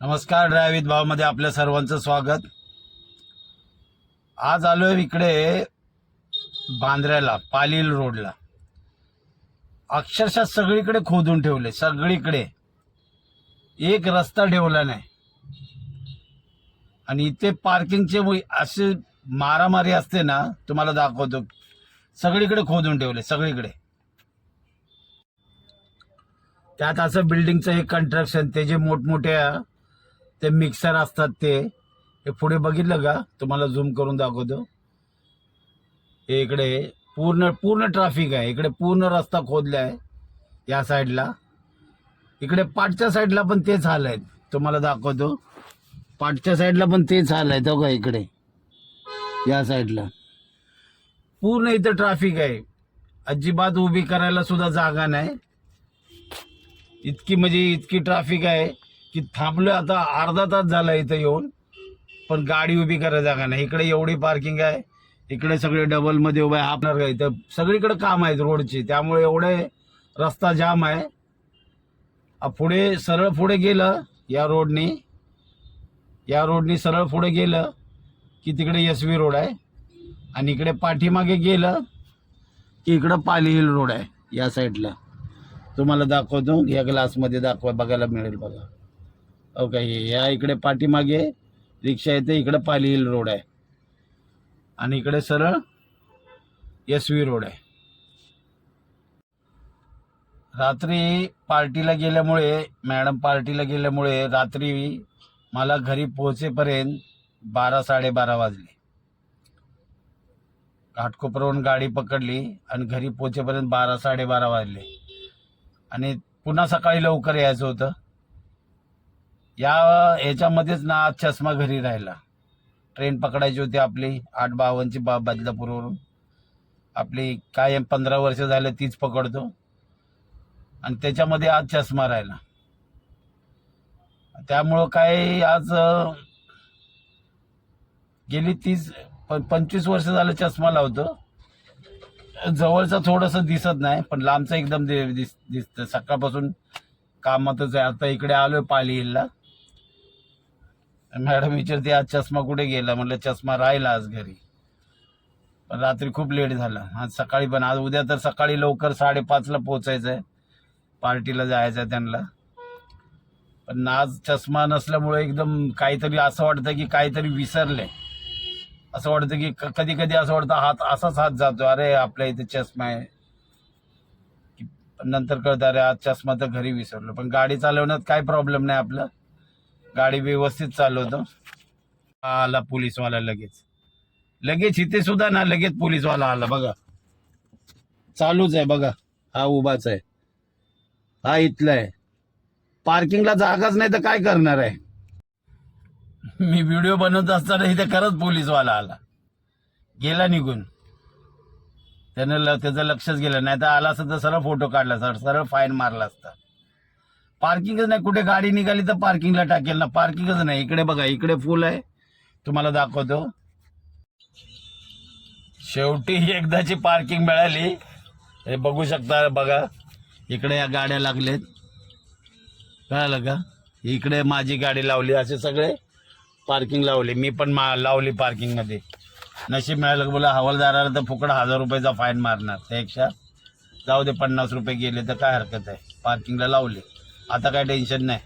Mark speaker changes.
Speaker 1: नमस्कार ड्रायवित भावमध्ये आपल्या सर्वांचं स्वागत. आज आलोय इकडे बांद्र्याला पालील रोडला. अक्षरशः सगळीकडे खोदून ठेवले सगळीकडे. एक रस्ता ठेवला नाही. आणि इथे पार्किंगचे असे मारामारी असते ना तुम्हाला दाखवतो. सगळीकडे खोदून ठेवले सगळीकडे. त्यात असं बिल्डिंगचं हे कंट्रक्शन ते जे मोठमोठ्या ते मिक्सर असतात ते. हे पुढे बघितलं का? तुम्हाला झूम करून दाखवतो. हे इकडे पूर्ण पूर्ण ट्रॅफिक आहे. इकडे पूर्ण रस्ता खोदला आहे या साईडला इकडे पाठच्या साईडला पण तेच हाल आहेत. तुम्हाला दाखवतो. पाठच्या साईडला पण तेच हाल आहेत हो का? इकडे. या साईडला पूर्ण इथं ट्रॅफिक आहे. अजिबात उभी करायला सुद्धा जागा नाही. इतकी म्हणजे इतकी ट्रॅफिक आहे. की थांबलो आता अर्धा तास झाला इथं येऊन पण गाडी उभी करायला जागा नाही. इकडे एवढी पार्किंग आहे इकडे सगळे डबलमध्ये उभे आहे आपणार काय? इथं सगळीकडे काम आहेत रोडची. त्यामुळे एवढे रस्ता जाम आहे. पुढे सरळ पुढे गेलं या रोडनी या रोडनी सरळ पुढे गेलं की तिकडे एस व्ही रोड आहे. आणि इकडे पाठीमागे गेलं की इकडं पाली हिल रोड आहे या साईडला तुम्हाला दाखवतो या ग्लासमध्ये दाखवा बघायला मिळेल बघा. ओके या इकडे पाठीमागे रिक्षा येते इकडे पाली हिल रोड आहे. आणि इकडे सरळ एस व्ही रोड आहे. रात्री पार्टीला गेल्यामुळे मॅडम पार्टीला गेल्यामुळे रात्री मला घरी पोहोचेपर्यंत बारा साडेबारा वाजले. घाटकोपरवरून गाडी पकडली आणि घरी पोहोचेपर्यंत बारा साडेबारा वाजले. आणि पुन्हा सकाळी लवकर यायचं होतं. या ह्याच्यामध्येच ना आज चष्मा घरी राहिला. ट्रेन पकडायची होती आपली आठ बावनची बा बदलापूरवरून. आपली कायम पंधरा वर्ष झाले तीच पकडतो. आणि त्याच्यामध्ये आज चष्मा राहिला. त्यामुळं काय आज गेली तीस पंचवीस वर्ष झालं चष्मा लावतो. जवळचं थोडंसं दिसत नाही पण लांबचं एकदम दिस दिसतं सकाळपासून कामातच आहे. आता इकडे आलोय पाली हिलला. मॅडम विचारते आज चष्मा कुठे गेला? म्हटलं चष्मा राहिला आज घरी. पण रात्री खूप लेट झाला. आज सकाळी पण आज उद्या तर सकाळी लवकर साडेपाचला पोचायचं आहे पार्टीला जायचं आहे त्यांना. पण आज चष्मा नसल्यामुळे एकदम काहीतरी असं वाटतं की काहीतरी विसरले. असं वाटतं की कधी कधी असं वाटतं हात असाच हात जातो. अरे आपल्या इथे चष्मा आहे. नंतर कळतं अरे आज चष्मा तर घरी विसरलो. पण गाडी चालवण्यात काय प्रॉब्लेम नाही आपलं. गाडी व्यवस्थित चालवतो. आला पोलीसवाला लगेच. लगेच इथे सुद्धा ना लगेच पोलीसवाला आला बघा. चालूच आहे बघा. हा उभाच आहे. हा इथला आहे. पार्किंगला जागाच नाही तर काय करणार आहे? मी व्हिडिओ बनवत असताना इथे खरंच पोलीसवाला आला. गेला निघून. त्यानं ल- त्याचं लक्षच गेलं नाही. तर आला असता तर सरळ फोटो काढला सर सरळ फाईन मारला असता. पार्किंगच नाही. कुठे गाडी निघाली तर पार्किंगला टाकेल ना. पार्किंगच नाही. इकडे बघा इकडे फुल आहे. तुम्हाला दाखवतो. शेवटी एकदाची पार्किंग मिळाली. हे बघू शकता बघा. इकडे या गाड्या लागलेत. कळालं का? इकडे माझी गाडी लावली. असे सगळे पार्किंग लावली. मी पण मा लावली पार्किंगमध्ये नशीब मिळालं का बोला हवालदाराला तर फुकट हजार रुपयाचा फाईन मारणार. त्यापेक्षा जाऊ दे पन्नास रुपये गेले तर काय हरकत आहे? पार्किंगला लावले. आता काय टेन्शन नाही.